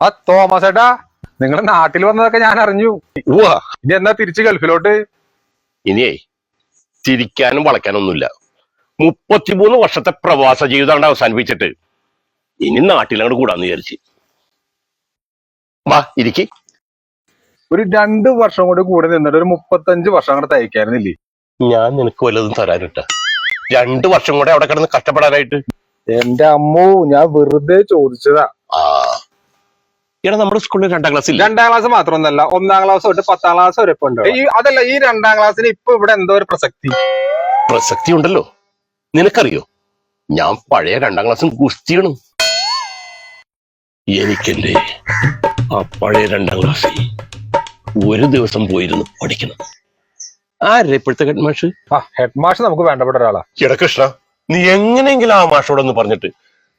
ആ തോമസ് ഏട്ടാ നിങ്ങൾ നാട്ടിൽ വന്നതൊക്കെ ഞാൻ അറിഞ്ഞു. ഇനി എന്നാ തിരിച്ച് ഗൾഫിലോട്ട്? ഇനിയേ ചിരിക്കാനും വളയ്ക്കാനൊന്നുമില്ല. മുപ്പത്തിമൂന്ന് വർഷത്തെ പ്രവാസ ജീവിതം അങ്ങട് അവസാനിപ്പിച്ചിട്ട് ഇനി നാട്ടിലങ്ങോട്ട് കൂടാന്ന് വിചാരിച്ച്. വാ ഇരിക്കി. ഒരു രണ്ട് വർഷം കൂടി കൂടെ നിന്നിട്ട് ഒരു മുപ്പത്തഞ്ച് വർഷം അങ്ങോട്ട് തയ്ക്കാനില്ലേ ഞാൻ നിനക്ക് വല്ലതും തരാനിട്ട. രണ്ട് വർഷം കൂടെ അവിടെ കിടന്ന് കഷ്ടപ്പെടാനായിട്ട്. എന്റെ അമ്മു ഞാൻ വെറുതെ ചോദിച്ചതാ. ആ. എടാ നമ്മുടെ സ്കൂളിൽ രണ്ടാം ക്ലാസ്സിൽ രണ്ടാം ക്ലാസ് മാത്രമൊന്നല്ല ഒന്നാം ക്ലാസ് തൊട്ട് പത്താം ക്ലാസ് വരെ ഇപ്പൊ ഉണ്ട് ഈ അതല്ല ഈ രണ്ടാം ക്ലാസ്സിന് ഇപ്പൊ ഇവിടെ എന്തോ ഒരു പ്രസക്തി. പ്രസക്തി ഉണ്ടല്ലോ. നിനക്കറിയോ? ഞാൻ പഴയ രണ്ടാം ക്ലാസ്സും ഗുസ്തിയാണ്. എനിക്കല്ലേ ആ പഴയ രണ്ടാം ക്ലാസ്സിൽ ഒരു ദിവസം പോയിരുന്നു പഠിക്കണം. ആരല്ലേ ഇപ്പോഴത്തെ ഹെഡ് മാഷ് ആ ഹെഡ് മാഷ് നമുക്ക് വേണ്ടപ്പെട്ട ഒരാളാ. എടാ കൃഷ്ണ നീ എങ്ങനെയെങ്കിലും ആ മാഷോടൊന്ന് പറഞ്ഞിട്ട്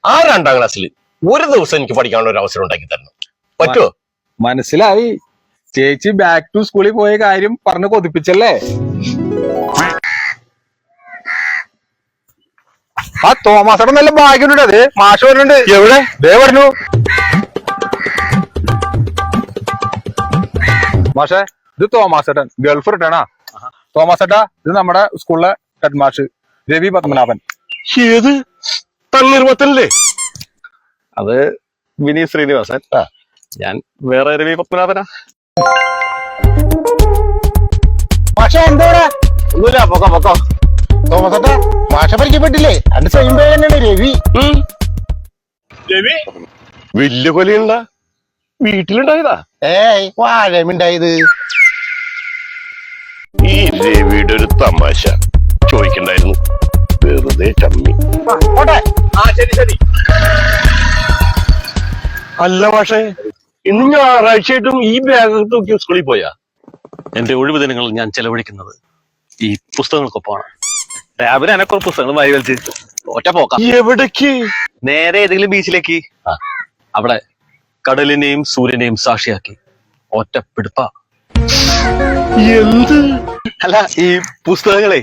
ആ രണ്ടാം ക്ലാസ്സിൽ ഒരു ദിവസം എനിക്ക് പഠിക്കാനുള്ള ഒരു അവസരം ഉണ്ടാക്കി തരണം. പറ്റുമോ മനസ്സിലായി. ചേച്ചി ബാക്ക് ടു സ്കൂളിൽ പോയ കാര്യം പറഞ്ഞു കൊതിപ്പിച്ചല്ലേ? ആ തോമസടെ നല്ല ഭാഗ്യമുണ്ട് അത്. മാഷ് വരുന്നുണ്ട്. എവിടെ? ദേ പറഞ്ഞു മാഷേ ഇത് തോമാസേട്ടൻ. ഗൾഫ് റിട്ടേണാ. തോമാസേട്ടാ ഇത് നമ്മുടെ സ്കൂളിലെ ഹെഡ് മാഷ് രവി പത്മനാഭൻ. ഏത്? തണ്ണീർമത്തല്ലേ അത് വിനീത് ശ്രീനിവാസൻ. ആ. ഞാൻ വേറെ രവി പത്മനാഭനാ പക്ഷെ എന്താ ഒന്നുമില്ല പൊക്കോ പൊക്കോ. തോമസേട്ടാ ഭാഷ പരിചയപ്പെട്ടില്ലേ? അന്റെ സ്വയം പേര് തന്നെയാണ് രവി. രവി? വലിയ കൊലയുണ്ട. വീട്ടിലുണ്ടായതാ. ഏയ് വാഴമുണ്ടായത് ഈ രവിയുടെ ഒരു തമാശ ചോദിക്കണ്ടായിരുന്നു. വെറുതെ ചമ്മി. ആ ശരി ശരി. അല്ല പക്ഷേ ഇന്ന് ഞായറാഴ്ചയായിട്ടും ഈ ബാഗ് തൂക്കി സ്കൂളിൽ പോയാ. എന്റെ ഒഴിവ് ദിനങ്ങൾ ഞാൻ ചെലവഴിക്കുന്നത് ഈ പുസ്തകങ്ങൾക്കൊപ്പമാണ്. രാവിലെ എനക്കുറ പുസ്തകങ്ങൾ വായി വലിച്ച് ഒറ്റ പോക്കാം. എവിടേക്ക്? നേരെ ഏതെങ്കിലും ബീച്ചിലേക്ക്. അവിടെ കടലിനെയും സൂര്യനെയും സാക്ഷിയാക്കി ഒറ്റപ്പെടുപ്പ എന്ത്? അല്ല ഈ പുസ്തകങ്ങളെ.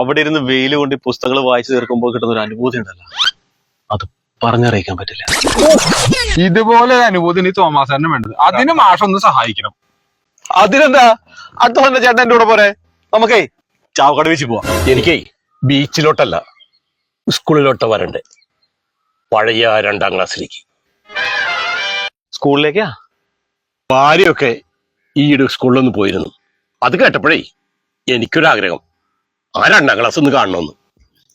അവിടെ ഇരുന്ന് വെയിൽ കൊണ്ട് പുസ്തകങ്ങൾ വായിച്ചു തീർക്കുമ്പോൾ കിട്ടുന്ന ഒരു അനുഭൂതി ഉണ്ടല്ലോ. അത് പറഞ്ഞറിയിക്കാൻ പറ്റില്ല. ഇതുപോലെ അനുഭൂതി ഇനി തന്നെ വേണ്ടത്. അതിന് മാഷ ഒന്ന് സഹായിക്കണം. അതിനെന്താ? അടുത്ത വന്ന ചേട്ടൻ എന്റെ കൂടെ പോരെ. നമുക്കേ ചാവക്കാട് ബീച്ചിൽ പോവാം. എനിക്കേ ബീച്ചിലോട്ടല്ല സ്കൂളിലോട്ട് വരണ്ടേ. പഴയ രണ്ടാം ക്ലാസ്സിലേക്ക്. സ്കൂളിലേക്കാ? ഭാര്യയൊക്കെ ഈയിടെ സ്കൂളിലൊന്ന് പോയിരുന്നു. അത് കേട്ടപ്പോഴേ എനിക്കൊരാഗ്രഹം. ആ രണ്ടാം ക്ലാസ് ഒന്ന് കാണണമെന്ന്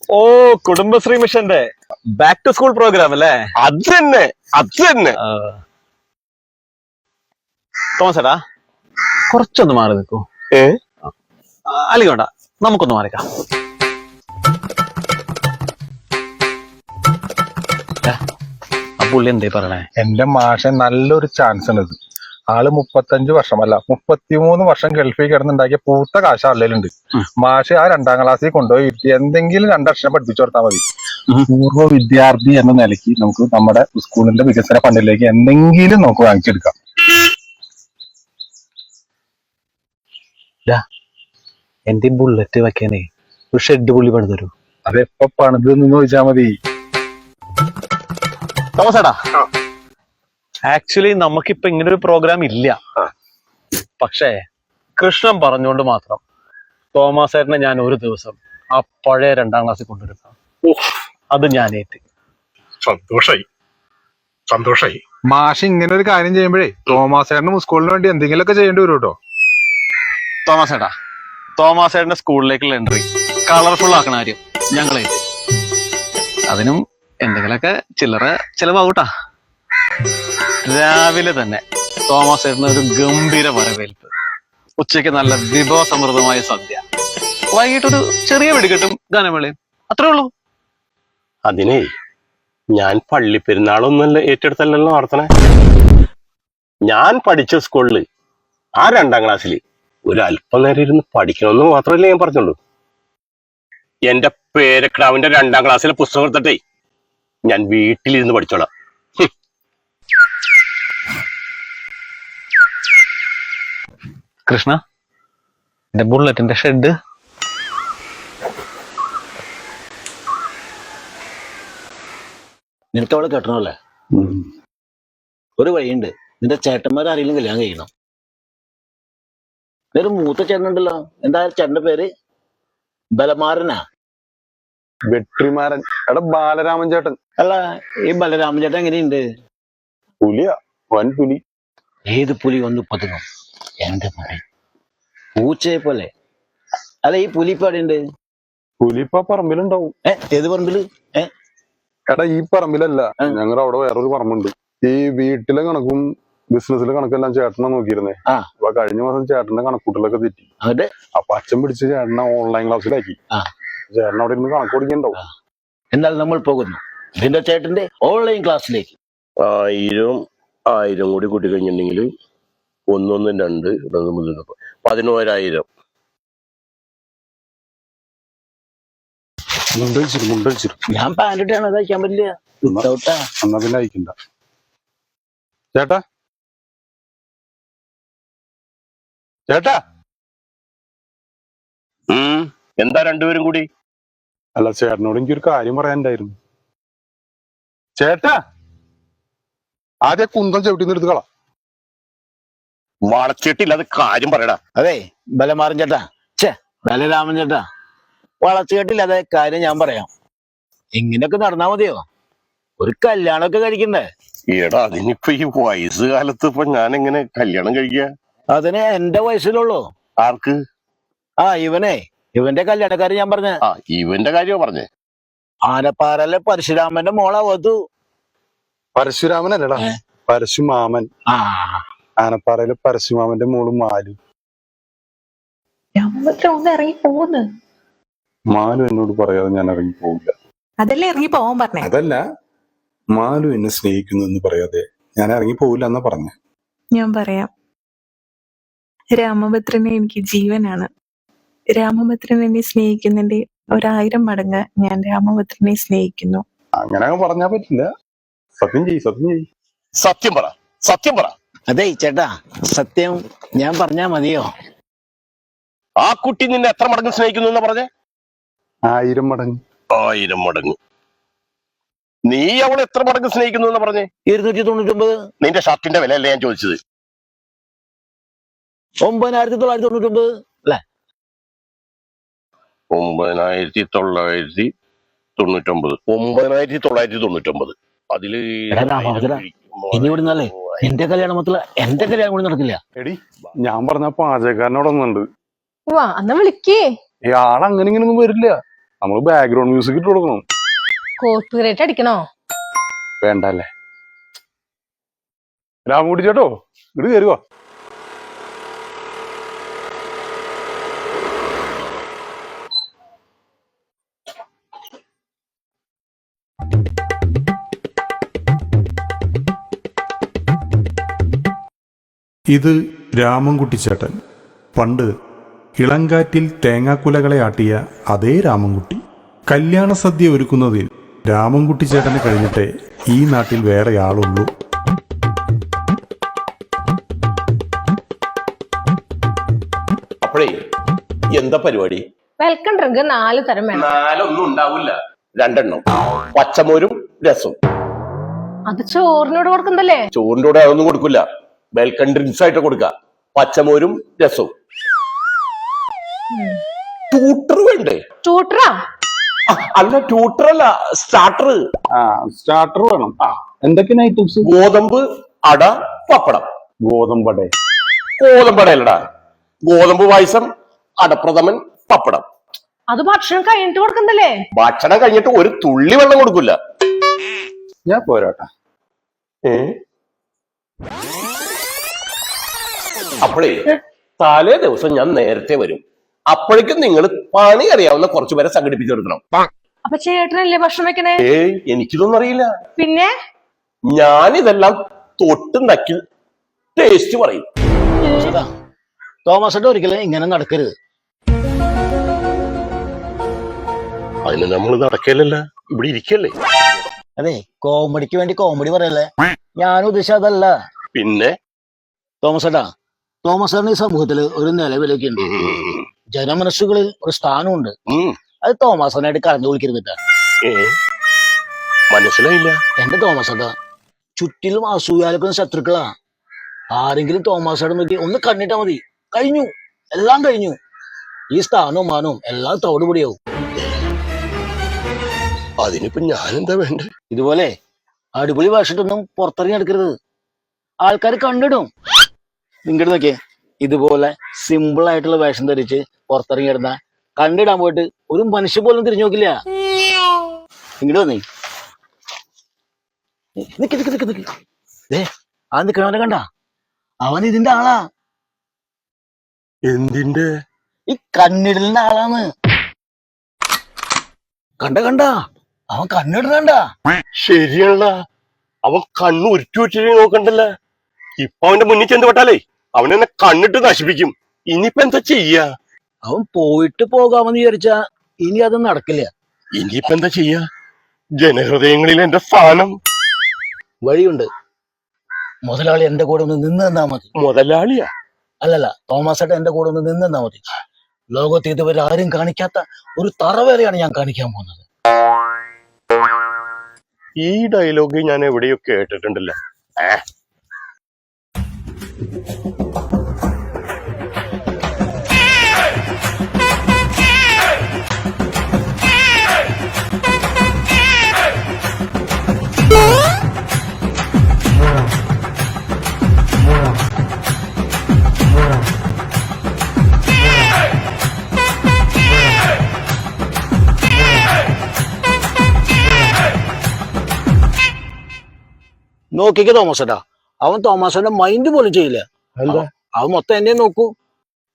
ഓ കുടുംബശ്രീ മിഷന്റെ. ബാക്ക് ടു സ്കൂൾ പ്രോഗ്രാം അല്ലേ? അത് തന്നെ അത് തന്നെ തോമസ് ഏട്ടാ കുറച്ചൊന്ന് മാറി നിൽക്കൂ. ഏ? അല്ലെങ്കിൽ വേണ്ട നമുക്കൊന്ന് മാറിക്കാം. ആ പുള്ളി എന്തേ പറയണേ? എന്റെ മാഷൻ നല്ലൊരു ചാൻസ് ആണ് ഇത്. ആൾ മുപ്പത്തഞ്ച് അല്ല മുപ്പത്തിമൂന്ന് വർഷം ഗൾഫിൽ കിടന്നുണ്ടാക്കിയ പൂത്ത കാശ ആളിലുണ്ട് മാഷെ മാഷ് ആ രണ്ടാം ക്ലാസ്സിൽ കൊണ്ടുപോയി ഇരുത്തി എന്തെങ്കിലും രണ്ടക്ഷരം പഠിപ്പിച്ചു കൊടുത്താൽ മതി. പൂർവ വിദ്യാർത്ഥി എന്ന നിലയ്ക്ക് നമുക്ക് നമ്മുടെ സ്കൂളിന്റെ വികസന ഫണ്ടിലേക്ക് എന്തെങ്കിലും നമുക്ക് വാങ്ങിച്ചെടുക്കാം. എന്റെ ബുള്ളറ്റ് വെക്കാനേ ഒരു ഷെഡ് പുള്ളി പണിത് തരൂ അത് എപ്പോ പണിത് നിന്ന് ചോദിച്ചാൽ മതി. തോമസ് ഏട്ടാ ആക്ച്വലി നമുക്കിപ്പോ ഇങ്ങനെ ഒരു പ്രോഗ്രാം ഇല്ല. പക്ഷേ കൃഷ്ണൻ പറഞ്ഞുകൊണ്ട് മാത്രം തോമസ് ഏട്ടനെ ഞാൻ ഒരു ദിവസം ആ പഴയ രണ്ടാം ക്ലാസ്സിൽ കൊണ്ടുവരുന്ന അത് ഞാൻ ഏറ്റ് സന്തോഷായി. സന്തോഷായി. മാഷ് ഇങ്ങനെ ഒരു കാര്യം ചെയ്യുമ്പോഴേ തോമാസേട്ടനും സ്കൂളിന് വേണ്ടി എന്തെങ്കിലുമൊക്കെ ചെയ്യേണ്ടി വരും കേട്ടോ? തോമസ് ഏട്ടാ തോമസ് ഏട്ടന്റെ സ്കൂളിലേക്കുള്ള എൻട്രി. കളർഫുൾ ആക്കണ കാര്യം ഞങ്ങളെ അതിനും എന്തെങ്കിലുമൊക്കെ ചില്ലറ ചിലവാകൂട്ടാ. രാവിലെ തന്നെ തോമസ് ഏട്ടന് ഒരു ഗംഭീര വരവേൽപ്പ്. ഉച്ചയ്ക്ക് നല്ല വിഭവസമൃദ്ധമായ സദ്യ. വൈകിട്ടൊരു ചെറിയ വെടിക്കെട്ടും ഗാനമേളയും. അത്രേ ഉള്ളൂ. അതിനെ ഞാൻ പള്ളി പെരുന്നാളൊന്നല്ല ഏറ്റെടുത്തല്ലല്ലോ നടത്തണേ. ഞാൻ പഠിച്ച സ്കൂളിൽ ആ രണ്ടാം ക്ലാസ്സിൽ ഒരു അല്പം നേരം ഇരുന്ന് പഠിക്കണമെന്ന് മാത്രമല്ല ഞാൻ പറഞ്ഞുള്ളൂ. എന്റെ പേരക്കിടാവിന്റെ രണ്ടാം ക്ലാസ്സിലെ പുസ്തകം എടുത്തിട്ടേ ഞാൻ വീട്ടിലിരുന്ന് പഠിച്ചോളാം. കൃഷ്ണ എന്റെ ബുള്ളറ്റിന്റെ ഷെഡ് നിനക്ക് അവളെ കെട്ടണമല്ലേ ഒരു വഴിയുണ്ട്. നിന്റെ ചേട്ടന്മാരെ ആരെങ്കിലും കല്യാണം കഴിക്കണം ഒരു മൂത്ത ചേട്ടനുണ്ടല്ലോ. എന്താ ചേട്ടന്റെ പേര്? ബലമാരനാ? വെട്രിമാരൻ. എടാ ബാലരാമൻ ചേട്ടൻ. അല്ല ഈ ബലരാമൻ ചേട്ടൻ എങ്ങനെയുണ്ട്? പുലിയ. വൻ പുലി. ഏത് പുലി ഒന്ന് പതുങ്ങും. എന്റെ പുലി പൂച്ചയെ പോലെ. അല്ല ഈ പുലി ഇപ്പൊ എവിടെയുണ്ട്? പുലി ഇപ്പൊ പറമ്പിലുണ്ടാവും. ഏ ഏത് പറമ്പിൽ? ഏ എടാ ഈ പറമ്പിലല്ല. ഞങ്ങളുടെ അവിടെ വേറൊരു പറമ്പുണ്ട്. ഈ വീട്ടിലെ കണക്കും ബിസിനസ്സിലെ കണക്കെല്ലാം ചേട്ടനെ നോക്കിയിരുന്നേ. ആ. അപ്പൊ കഴിഞ്ഞ മാസം ചേട്ടന്റെ കണക്കൂട്ടലൊക്കെ തെറ്റി. അപ്പൊ അച്ഛൻ പിടിച്ച് ചേട്ടനെ ഓൺലൈൻ ക്ലാസ്സിലാക്കി. ചേട്ടൻ അവിടെ ഇരുന്ന് കണക്ക് കൊടുക്കണ്ടാവും എന്നാൽ നമ്മൾ പോകുന്നു. നിന്റെ ചേട്ടന്റെ ഓൺലൈൻ ക്ലാസ്സിലേക്ക്. ആയിരം ആയിരം കൂടി കൂട്ടി കഴിഞ്ഞിട്ടുണ്ടെങ്കിൽ ഒന്നൊന്നും രണ്ട് പതിനോരായിരം. മുണ്ടടിച്ചിട്ട് മുണ്ടടിച്ചിട്ട് ഞാൻ പാന്റിട്ടാണ് അതയക്കാൻ പറ്റില്ല? എന്നാ പിന്നെ അയക്കണ്ട. ചേട്ടാ? ചേട്ടാ. എന്താ രണ്ടുപേരും കൂടി? അല്ല ചേട്ടനോട് എനിക്കൊരു കാര്യം പറയാനുണ്ടായിരുന്നു. ചേട്ടാ? ആദ്യം കുന്തം ചവിട്ടിന്ന് എടുത്ത് വളച്ചിട്ടില്ല അത് കാര്യം പറയടാ. അതെ ബലമാരൻ ചേട്ടാ. ചേ ബലരാമൻ ചേട്ടാ. വളച്ചു കേട്ടില്ല അതെ കാര്യം ഞാൻ പറയാം. ഇങ്ങനെയൊക്കെ നടന്നാ മതിയോ? ഒരു കല്യാണമൊക്കെ കഴിക്കണ്ടേ? എടാ അതിനിപ്പോ ഈ വയസ്സ് കാലത്ത് ഇപ്പൊ ഞാൻ എങ്ങനെ കല്യാണം കഴിക്ക? അതിന് എന്റെ വയസ്സിലുള്ളൂ. ആർക്ക്? ആ ഇവനെ. ഇവന്റെ കല്യാണക്കാരൻ ഞാൻ പറഞ്ഞ. ആ ഇവന്റെ കാര്യമാ പറഞ്ഞേ. ആനപ്പാറയിലെ പരശുരാമന്റെ മോളാ വധു. പരശുരാമനല്ലടാ. അല്ലടാ പരശുമാമൻ. ആ. ആനപ്പാറയിലെ പരശുമാമന്റെ മോൾ മാലു. ഇറങ്ങി പോന്ന്. മാലു എന്നോട് പറയാതെ ഞാൻ ഇറങ്ങി പോവില്ല. അതല്ല ഇറങ്ങി പോവാൻ പറഞ്ഞേ? അതല്ല മാലു എന്നെ സ്നേഹിക്കുന്നു എന്ന് പറയാതെ ഞാൻ ഇറങ്ങി പോവില്ല എന്നാ പറഞ്ഞ. ഞാൻ പറയാം. രാമഭദ്രനെ എനിക്ക് ജീവനാണ്. രാമഭദ്രൻ എന്നെ സ്നേഹിക്കുന്നതിന്റെ ഒരായിരം മടങ്ങ് ഞാൻ രാമഭദ്രനെ സ്നേഹിക്കുന്നു. അങ്ങനെ അങ്ങ് പറഞ്ഞാ പറ്റില്ല. സത്യം ചെയ് സത്യം ചെയ് സത്യം പറ സത്യം പറ. അതെ ചേട്ടാ സത്യം ഞാൻ പറഞ്ഞാ മതിയോ? ആ കുട്ടി നിന്നെ എത്ര മടങ്ങ് സ്നേഹിക്കുന്നു എന്ന് പറഞ്ഞേ? ആയിരം മടങ്ങ് ആയിരം മടങ്ങ് നീ അവളെ എത്ര മടങ്ങ് സ്നേഹിക്കുന്നു എന്ന് പറഞ്ഞേ? ഇരുന്നൂറ്റി തൊണ്ണൂറ്റി ഒമ്പത് നിന്റെ ഷർട്ടിന്റെ വില അല്ലേ ഞാൻ ചോദിച്ചത്? ഒമ്പതിനായിരത്തി തൊള്ളായിരത്തി തൊണ്ണൂറ്റി ഒമ്പത് ഒമ്പതിനായിരത്തി തൊള്ളായിരത്തി തൊണ്ണൂറ്റൊമ്പത് ഒമ്പതിനായിരത്തി തൊള്ളായിരത്തി തൊണ്ണൂറ്റൊമ്പത് അതിൽ എടാ രാമഭദ്ര, ഇനി ഇവിടുന്നല്ലേ എന്റെ എന്റെ കല്യാണം കൂടി നടക്കില്ല. എടി ഞാൻ പറഞ്ഞ പാചകക്കാരനോട് ഒന്നുണ്ട് വാ അന്ന് വിളിക്കേ. ആൾ അങ്ങനെ ഇങ്ങനെ ഒന്നും വരില്ല. നമ്മൾ ബാക്ക്ഗ്രൗണ്ട് മ്യൂസിക് ഇട്ട് കൊടുക്കണം. കോപ്പിറൈറ്റ് അടിക്കണോ? വേണ്ട അല്ലേ രാമകുട്ടി ചേട്ടോ ഇട് കയറുക ഇത് രാമൻകുട്ടിച്ചേട്ടൻ പണ്ട് ഇളങ്കാറ്റിൽ തേങ്ങാക്കുലകളെ ആട്ടിയ അതേ രാമൻകുട്ടി കല്യാണ സദ്യ ഒരുക്കുന്നതിൽ രാമൻകുട്ടി ചേട്ടന് കഴിഞ്ഞിട്ടേ ഈ നാട്ടിൽ വേറെ ആളുള്ളൂ അപ്പോഴേ എന്താ പരിപാടി? വെൽക്കം ഡ്രിങ്ക് നാല് തരം വേണം. നാലൊന്നും ഉണ്ടാവില്ല രണ്ടെണ്ണം. പച്ചമോരും രസം. അത് ചോറിനോട് കൊടുക്കുന്നല്ലേ ചോറിന്റെ കൂടെ അതൊന്നും കൊടുക്കില്ല വെൽക്കം ഡ്രിങ്ക്സ് ആയിട്ട് കൊടുക്ക. പച്ചമോരും രസവും. ട്യൂട്ടർ വേണ്ടേ? ട്യൂട്ടറാ അല്ല ട്യൂട്ടർ അല്ല സ്റ്റാർട്ടർ ആ സ്റ്റാർട്ടർ വേണം. എന്തൊക്കെയാണ് ഐറ്റംസ് ഗോതമ്പ് അട പപ്പടം. ഗോതമ്പട ഗോതമ്പ് അടയല്ലടാ ഗോതമ്പ് പായസം അടപ്രഥമൻ പപ്പടം. അത് ഭക്ഷണം കഴിഞ്ഞിട്ട് കൊടുക്കുന്നില്ലേ ഭക്ഷണം കഴിഞ്ഞിട്ട് ഒരു തുള്ളി വെള്ളം കൊടുക്കില്ല ഞാൻ പോരാട്ടെ. ഏ? അപ്പോഴേ തലേ ദിവസം ഞാൻ നേരത്തെ വരും. അപ്പോഴേക്കും നിങ്ങൾ പണി അറിയാവുന്ന കുറച്ചു പേരെ സംഘടിപ്പിച്ചെടുക്കണം അപ്പൊ ചേട്ടനല്ലേ ഭക്ഷണം വെക്കണേ? ഏയ് എനിക്കിതൊന്നും അറിയില്ല. പിന്നെ? ഞാനിതെല്ലാം തൊട്ടും നക്കി ടേസ്റ്റ് പറയും. ചേട്ടാ തോമസ് ഒരിക്കലും ഇങ്ങനെ നടക്കരുത്. അതിന് നമ്മൾ നടക്കലല്ല ഇവിടെ ഇരിക്കല്ലേ? അതെ കോമഡിക്ക് വേണ്ടി കോമഡി പറയല്ലേ? ഞാൻ ഉദ്ദേശിച്ച അതല്ല. പിന്നെ? തോമസ് ഏട്ടാ തോമസ് ഈ സമൂഹത്തിൽ ഒരു നിലവിലൊക്കെ ഉണ്ട് ജനമനസ്സുകളിൽ ഒരു സ്ഥാനമുണ്ട്. അത് തോമസനായിട്ട് കറഞ്ഞു വിളിക്കരുത് കേട്ടാ. ഏ, മനസ്സിലായില്ല. എന്റെ തോമസ് അതാ. ചുറ്റിലും അസൂയാലക്കുന്ന ശത്രുക്കളാ. ആരെങ്കിലും തോമസ് ആയിട്ട് നോക്കി ഒന്ന് കണ്ണിട്ടാ മതി. കഴിഞ്ഞു. എല്ലാം കഴിഞ്ഞു. ഈ സ്ഥാനവും മാനവും എല്ലാം തോടുപൊടിയാവും. അതിനിപ്പോ ഞാനെന്താ വേണ്ടേ? ഇതുപോലെ അടിപൊളി വേഷിട്ടൊന്നും പുറത്തിറങ്ങി എടുക്കരുത് ആൾക്കാർ കണ്ടിടും നിങ്ങടെ നോക്കിയേ. ഇതുപോലെ സിമ്പിൾ ആയിട്ടുള്ള വേഷം ധരിച്ച് പുറത്തിറങ്ങി ഇടുന്ന കണ്ടിടാൻ പോയിട്ട് ഒരു മനുഷ്യ പോലും തിരിഞ്ഞു നോക്കില്ല. ഇങ്ങോട്ട് വന്നേ. നിക്ക് നിക്ക് നിക്ക് നിക്ക്. ദേ ആ നിക്കണവനെ കണ്ട. അവൻ ഇതിന്റെ ആളാ. എന്തിന്റെ? ഈ കണ്ണിടലിന്റെ ആളാണ്. കണ്ട കണ്ട. അവൻ കണ്ണിടുന്നണ്ട ശരിയല്ല അവൻ കണ്ണ് ഉരുട്ടി ഉരുട്ടി നോക്കണ്ടല്ല? ഇപ്പൊ അവന്റെ മുന്നിൽ ചെന്ന് പെട്ടാലേ. അവൻ എന്നെ കണ്ണിട്ട് നശിപ്പിക്കും. ഇനിയിപ്പോ എന്താ ചെയ്യാ? അവൻ പോയിട്ട് പോകാമെന്ന് വിചാരിച്ചാ ഇനി അത് നടക്കില്ല. ഇനിയിപ്പോ എന്താ ചെയ്യാ? ജനഹൃദയങ്ങളിൽ എന്റെ സ്ഥാനം. വഴിയുണ്ട്. മുതലാളി എന്റെ കൂടെ ഒന്ന് നിന്ന് തന്നാ മതി. മുതലാളിയാ? അല്ലല്ല തോമസ് ഏട്ടൻ എന്റെ കൂടെ ഒന്ന് നിന്ന് തന്നാ മതി. ലോകത്ത് ഇതുവരെ ആരും കാണിക്കാത്ത ഒരു തറവേലയാണ് ഞാൻ കാണിക്കാൻ പോകുന്നത്. ഈ ഡയലോഗ് ഞാൻ എവിടെയോ കേട്ടിട്ടുണ്ടല്ലോ. നോക്കിക്ക് തോമസ് ഏട്ടാ അവൻ തോമാസന്റെ മൈൻഡ് പോലും ചെയ്യില്ല. അവൻ മൊത്തം എന്നെ നോക്കൂ.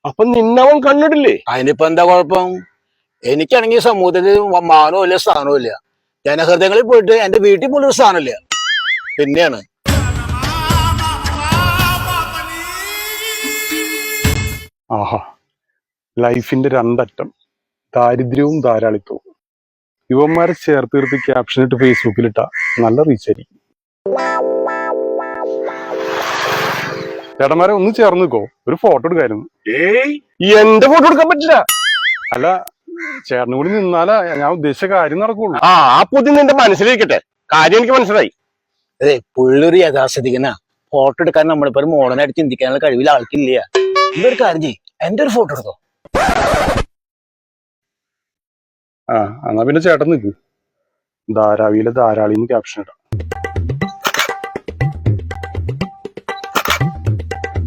അപ്പൊ നിന്നവൻ കണ്ടിട്ടില്ലേ? അതിനിപ്പോ എന്താ കുഴപ്പം? എനിക്കാണെങ്കിൽ സമൂഹത്തിൽ മാനോ ഇല്ല സ്ഥാനവും ഇല്ല. ജനഹൃദയങ്ങളിൽ പോയിട്ട് എന്റെ വീട്ടിൽ പോലും ഒരു സ്ഥാനമില്ല പിന്നെയാണ്. ആഹാ. ലൈഫിന്റെ രണ്ടറ്റം. ദാരിദ്ര്യവും ധാരാളിത്തവും യുവന്മാരെ ചേർത്ത് നിർത്തി ക്യാപ്ഷൻ ഇട്ട് ഫേസ്ബുക്കിലിട്ട നല്ല റീച്ച് ആയിരിക്കും. ചേട്ടന്മാരെ ഒന്ന് ചേർന്ന് നിൽക്കോ ഒരു ഫോട്ടോ എടുക്കായിരുന്നു. ഏയ്. എന്റെ ഫോട്ടോ എടുക്കാൻ പറ്റില്ല. അല്ല ചേട്ടനും കൂടി നിന്നാലാ ഞാൻ ഉദ്ദേശിച്ച കാര്യം നടക്കുള്ളൂ. ആ ആ പുതിയ നിന്റെ മനസ്സിലിരിക്കട്ടെ. കാര്യം എനിക്ക് മനസ്സിലായി. അതെ പുള്ളൊരു യഥാസ്ഥിതിക്കുന്ന ഫോട്ടോ എടുക്കാൻ നമ്മളിപ്പോ ഒരു മോഡേണായിട്ട് ചിന്തിക്കാനുള്ള കഴിവിൽ ആൾക്കില്ല. എന്തൊരു കാര്യം ചെയ്യ്. എന്റെ ഒരു ഫോട്ടോ എടുത്തോ. ആ എന്നാ പിന്നെ ചേട്ടൻ നിൽക്ക് ധാരാവിയിലെ ധാരാളിന്ന് ക്യാപ്ഷൻ ഇടാം.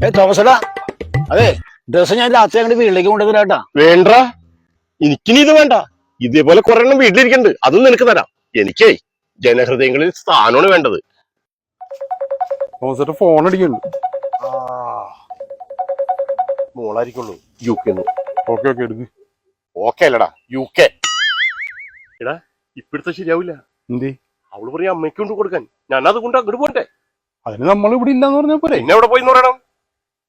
ഏ തോമസ് ഏട്ടാ അതെ ഡ്രസ് ഞാൻ രാത്രി അങ്ങോട്ട് വീട്ടിലേക്ക് കൊണ്ടുവരാട്ടാ വേണ്ട. എനിക്കിനി ഇത് വേണ്ട. ഇതേപോലെ കുറെ എണ്ണം വീട്ടിലിരിക്കണ്ട്. അതും നിനക്ക് തരാം. എനിക്കേ ജനഹൃദയങ്ങളിൽ സ്ഥാനമാണ് വേണ്ടത്. ഇപ്പഴത്തെ ഫോൺ അടിക്കുന്നുണ്ട്. മോളായിരിക്കുള്ളൂ. യു കെ ഓക്കെ ഓക്കെ എടുക്ക്. ഓക്കെ അല്ലടാ യു കെ എടാ ഇപ്പോഴത്തെ ശരിയാവില്ല. എന്തേ? അവൾ പറയാ അമ്മയ്ക്ക് കൊണ്ട് കൊടുക്കാൻ. ഞാൻ അത് കൊണ്ട് അങ്ങോട്ട് പോട്ടെ. അതിന് നമ്മൾ ഇവിടെ ഇല്ലാന്ന് പറഞ്ഞ പോലെ എന്നെ അവിടെ പോയി എന്ന് പറയണം?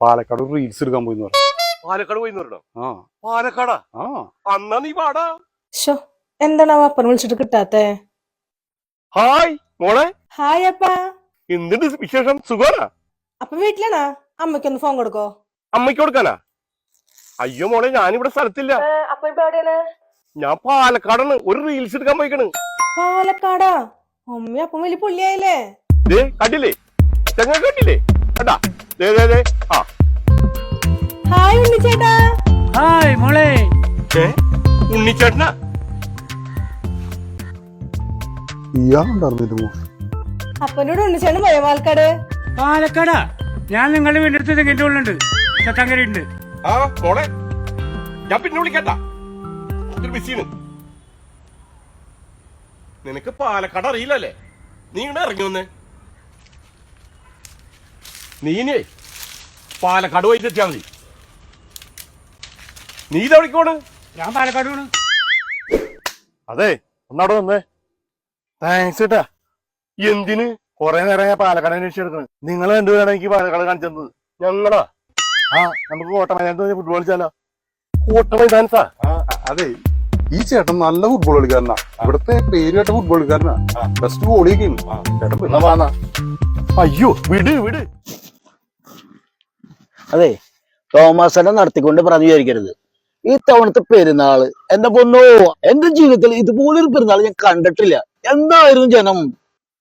പാലക്കാട് റീൽസ് എടുക്കാൻ പോയി പറഞ്ഞു. പാലക്കാട് പോയി ആ. പാലക്കാടാ? ആ. അന്നാ നീ പാടാ ഷോ എന്താണ് ആ അപ്പനെ വിളിച്ചിട്ട് കിട്ടാത്തെ? ഹായ് മോളെ. ഹായ് അപ്പ. എന്തുണ്ട് വിശേഷം? സുഖാണാ? അപ്പ വീട്ടിലാണാ? അമ്മയ്ക്കൊന്ന് ഫോൺ കൊടുക്കോ. അമ്മയ്ക്ക് കൊടുക്കാനാ? അയ്യോ മോളെ ഞാനിവിടെ സ്ഥലത്തില്ല. ഞാൻ പാലക്കാടാണ്. ഒരു റീൽസ് എടുക്കാൻ പോയിക്കണ്. പാലക്കാടാ? അമ്മ അപ്പം വലിയ പുള്ളിയായില്ലേ? ദേ കണ്ടില്ലേ? ചെങ്ങ കണ്ടില്ലേ? കണ്ടാ? ആ. ഹായ് ഉണ്ണിച്ചേട്ടാ. ഹായ് മോളെ. ഉണ്ണിച്ചേട്ടനാ? അപ്പനോട് ഉണ്ണിച്ചേട്ടൻ പോയോ പാലക്കാട്? പാലക്കാടാ. ഞാൻ നിങ്ങളുടെ വീട്ടിൽ അടുത്ത് ഉള്ളുണ്ട് ചക്കാങ്കര ഉണ്ട് ആ മോളെ. ഞാൻ പിന്നെ വിളിക്കട്ടാ ബിസിയാണ് നിനക്ക് പാലക്കാട് അറിയില്ലല്ലേ? നീ ഇങ്ങനെ ഇറങ്ങി വന്നേ. നീനേ പാലക്കാട് പോയിട്ട് എത്തിയാ മതി. നീ ഇതെവിടേക്ക് ഞാൻ പാലക്കാട് പോണ്. അതെ ഒന്നവിടെ വന്നേ. താങ്ക്സ് കേട്ടാ എന്തിന്? കൊറേ നേരം ഞാൻ പാലക്കാട് അന്വേഷിച്ചെടുക്കണ് നിങ്ങൾ രണ്ടുപേരാണ് എനിക്ക് പാലക്കാട് കാണിച്ചു തന്നത്. ഞങ്ങളാ? ആ നമുക്ക് കോട്ടമൈതാനത്ത് ഫുട്ബോൾ കളിച്ചാലോ? കോട്ടമൈതാനത്താ? ഡാൻസാ ആ, അതെ. ഈ ചേട്ടൻ നല്ല ഫുട്ബോൾ കളിക്കാരനാ. ഇവിടുത്തെ പേര് കേട്ട ഫുട്ബോൾ കളിക്കാരനാ ബെസ്റ്റ് ഗോളിയൊക്കെയാണ് ചേട്ടൻ പിന്നെ വാന്നാ അയ്യോ വിട് വിട്. അതെ തോമസ് ഏട്ടൻ നടത്തിക്കൊണ്ട് പറഞ്ഞു വിചാരിക്കരുത്. ഈ തവണത്തെ പെരുന്നാൾ എന്റെ പൊന്നോ എന്റെ ജീവിതത്തിൽ ഇതുപോലൊരു പെരുന്നാൾ ഞാൻ കണ്ടിട്ടില്ല. എന്തായിരുന്നു ജനം?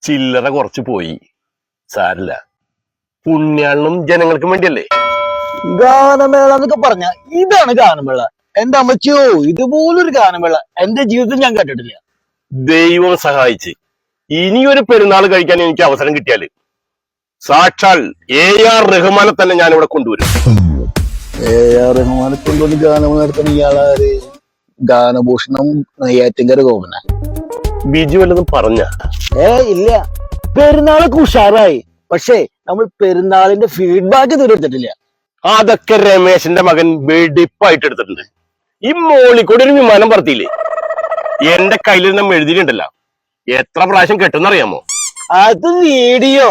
ചില്ലറ കുറച്ച് പോയി. സാരില്ല. പുണ്യാളിനും ജനങ്ങൾക്കും വേണ്ടിയല്ലേ? ഗാനമേള എന്നൊക്കെ പറഞ്ഞ ഇതാണ് ഗാനമേള. എന്റെ അമ്മച്ചിയോ ഇതുപോലൊരു ഗാനമേള എന്റെ ജീവിതത്തിൽ ഞാൻ കേട്ടിട്ടില്ല. ദൈവം സഹായിച്ച്. ഇനിയൊരു പെരുന്നാൾ കഴിക്കാൻ എനിക്ക് അവസരം കിട്ടിയാൽ. സാക്ഷാൽ എ ആർ റഹ്മാനെ തന്നെ ഞാൻ ഇവിടെ കൊണ്ടുവരും. എ ആർ റഹ്മാനെ കൊണ്ടുവന്ന് ഗാനം നടത്തുന്ന ഇയാളാര്? ഗാനഭൂഷണം നെയ്യാറ്റിങ്കര ഗോപന ബിജു വല്ലതും പറഞ്ഞ? ഏ ഇല്ല. പെരുന്നാളൊക്കെ ഉഷാറായി. പക്ഷേ നമ്മൾ പെരുന്നാളിന്റെ ഫീഡ്ബാക്ക് തീരെടുത്തിട്ടില്ല അതൊക്കെ രമേശിന്റെ മകൻ വെടിപ്പായിട്ട് എടുത്തിട്ടുണ്ട്. ഈ മോളിക്കൂടെ ഒരു വിമാനം പറത്തിയില്ലേ? എന്റെ കയ്യിൽ നമ്മൾ എഴുതിയിട്ടുണ്ടല്ലോ. എത്ര പ്രാവശ്യം കെട്ടുന്നറിയാമോ അത് വീഡിയോ.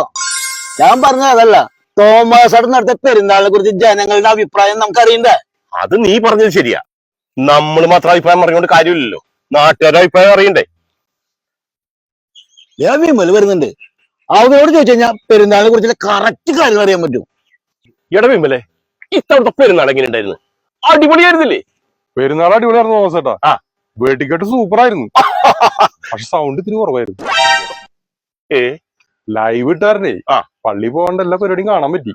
ഞാൻ പറഞ്ഞ അതല്ല. തോമസ് അടൻ നടത്തിയ പെരുന്നാളിനെ കുറിച്ച് ജനങ്ങളുടെ അഭിപ്രായം നമുക്കറിയണ്ടേ? അത് നീ പറഞ്ഞത് ശരിയാ. നമ്മൾ മാത്രം അഭിപ്രായം പറഞ്ഞുകൊണ്ട് കാര്യമില്ലല്ലോ. നാട്ടുകാരുടെ അഭിപ്രായം അറിയണ്ടേ? ഞാൻ വിമൽ വരുന്നുണ്ട്. അവരോട് ചോദിച്ചു കഴിഞ്ഞാൽ പെരുന്നാളിനെ കുറിച്ചുള്ള കറക്റ്റ് കാര്യങ്ങൾ അറിയാൻ പറ്റും എടാ വിമലെ ഇത്തവണത്തെ പെരുന്നാൾ എങ്ങനെ ഉണ്ടായിരുന്നു? അടിപൊളിയായിരുന്നില്ലേ? പെരുന്നാൾ അടിപൊളിയായിരുന്നു തോമസ് ചേട്ടാ. ആ. വെടിക്കെട്ട് സൂപ്പർ ആയിരുന്നു. പക്ഷെ സൗണ്ട് ഇത്തിരി കുറവായിരുന്നു. ഏ? ലൈവ് ഇട്ടാരനേ ആ. പള്ളി പോകാണ്ട് എല്ലാ പരിപാടിയും കാണാൻ പറ്റി.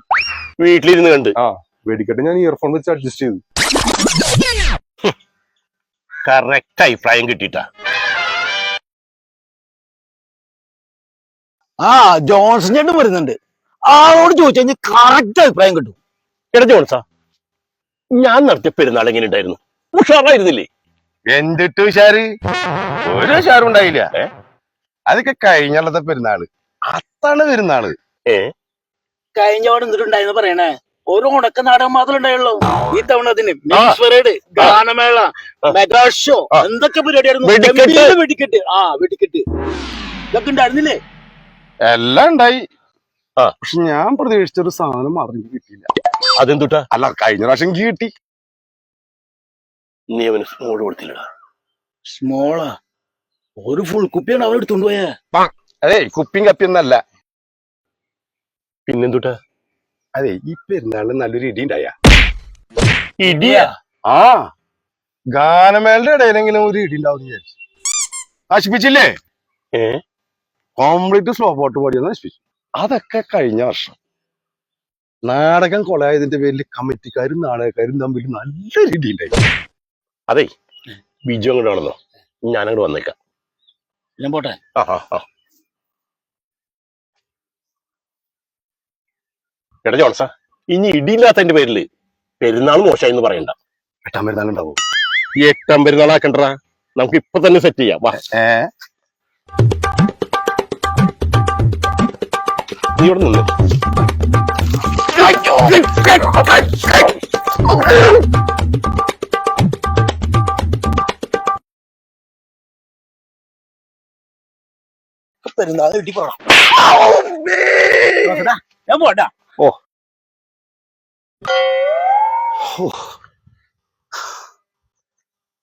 വീട്ടിലിരുന്ന് കണ്ട്. ആ വെടിക്കട്ട് ഞാൻ ഇയർഫോൺ വെച്ച് അഡ്ജസ്റ്റ് ചെയ്തു. കറക്റ്റ് അഭിപ്രായം കിട്ടിട്ടാ ആ ജോൺസൺ ചേട്ടൻ വരുന്നുണ്ട്. ആളോട് ചോദിച്ചു കഴിഞ്ഞാൽ കറക്റ്റ് അഭിപ്രായം കിട്ടും. എടാ ജോൺസാ ഞാൻ നടത്തിയ പെരുന്നാൾ എങ്ങനെ ഉണ്ടായിരുന്നു ഉഷാറായിരുന്നില്ലേ? എന്തിട്ട് ഉഷാറ്? ഒരു ഉഷാറും ഉണ്ടായില്ല. അതൊക്കെ കഴിഞ്ഞുള്ളത്തെ പെരുന്നാൾ. അത്താണ് ആൾ. ഏ? കഴിഞ്ഞ അവിടെ എന്തിട്ടുണ്ടായിരുന്നു പറയണേ? ഒരു ഉണക്ക നാടകം മാത്രമേ ഉണ്ടായുള്ളൂ. ഈ തവണ അതിന് ഗാനമേള മെഗാ ഷോ എന്തൊക്കെ പരിപാടിയായിരുന്നു? വെടിക്കെട്ട്. ആ വെടിക്കെട്ട്. ഇതൊക്കെ ഉണ്ടായിരുന്നില്ലേ? എല്ലാം ഉണ്ടായി. പക്ഷെ ഞാൻ പ്രതീക്ഷിച്ചൊരു സാധനം മാത്രം എനിക്ക് കിട്ടിയില്ല. അതെന്തുട്ടാ? അല്ല കഴിഞ്ഞ പ്രാവശ്യം കിട്ടി. നീ അവന് സ്മോൾ കൊടുത്തില്ല സ്മോളാ ഒരു ഫുൾ കുപ്പിയാണ് അവൻ എടുത്തോണ്ട് പോയേ. അതെ കുപ്പിയും കപ്പിയൊന്നല്ല പിന്നെന്തുട്ട? അതെ ഈ പെരുന്നാളിന് നല്ലൊരു ഇടി ഉണ്ടായ. ഇടിയാ? ആ ഗാനമേളയുടെ ഇടയിലെങ്കിലും ഒരു ഇടി ഉണ്ടാവും വിചാരിച്ചു. നശിപ്പിച്ചില്ലേ? ഏ? കോംപ്ലീറ്റ് സ്ലോ പോട്ട് പാടിയത് നശിപ്പിച്ചു. അതൊക്കെ കഴിഞ്ഞ വർഷം. നാടകം കൊളായതിന്റെ പേരിൽ കമ്മിറ്റിക്കാരും നാടകക്കാരും തമ്മിൽ നല്ല രീതി ഉണ്ടായി. അതെ ബിജു അങ്ങോട്ട് നടന്നോ ഞാനങ്ങോട്ട് വന്നേക്കാം. ഞാൻ പോട്ടെ? ആ ആ ആ. എടാ ജോൺസ ഇനി ഇടിയില്ലാത്തതിന്റെ പേരിൽ പെരുന്നാൾ മോശമായി എന്ന് പറയണ്ട. എട്ടാം പെരുന്നാൾ ഉണ്ടാവും? ഈ എട്ടാം പെരുന്നാൾ ആക്കണ്ടടാ. നമുക്ക് ഇപ്പൊ തന്നെ സെറ്റ് ചെയ്യാം. വാ. ഏ നീ ഇവിടെ നിന്ന് പെരുന്നാൾ കിട്ടി പോണം. ഞാൻ പോട്ടാ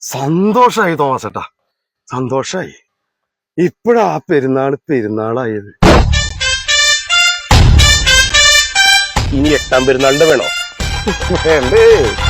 സന്തോഷായി തോമസ് ഏട്ടാ. സന്തോഷായി. ഇപ്പോഴാ പെരുന്നാൾ പെരുന്നാളായത്. ഇനി എട്ടാം പെരുന്നാളിന്റെ വേണോ? വേണ്ടേ.